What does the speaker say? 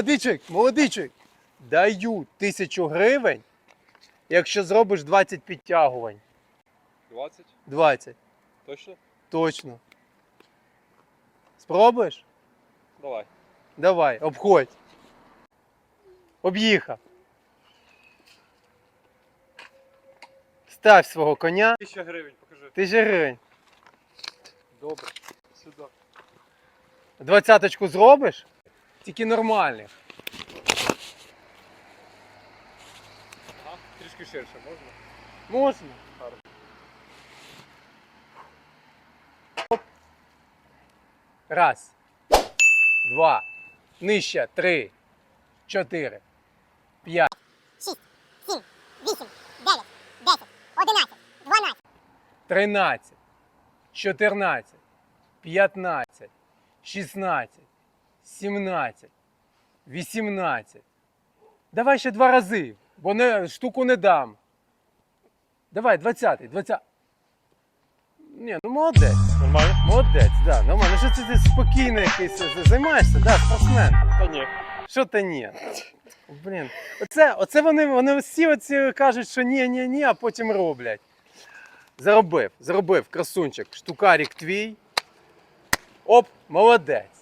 Молодичик, молодичик. Даю тисячу гривень, якщо зробиш 20 підтягувань. 20? 20. Точно? Точно. Спробуєш? Давай. Давай, обходь. Об'їхав. Став свого коня. 1000 гривень, покажи. Тисяча гривень. Добре. Сюди. Двадцяточку зробиш? Тільки нормальних. Ага, трішки ширше можна? Можна. Оп. Раз. Два. Нижче. Три. Чотири. П'ять. 6, 7, 8, 9, 10, 11, 12, Тринадцять. Чотирнадцять. П'ятнадцять. Шістнадцять. Сімнадцять. Вісімнадцять. Давай ще два рази, бо не, штуку не дам. Давай, двадцятий, двадцятий. Ні, ну молодець. Нормально? Молодець, да, нормально. Що це ти спокійно якийсь займаєшся? Да, спортсмен. Та ні. Що та ні? Блін. Оце, оце вони, вони всі оці кажуть, що ні, ні, ні, а потім роблять. Заробив, заробив, красунчик, штукарик твій. Оп, молодець.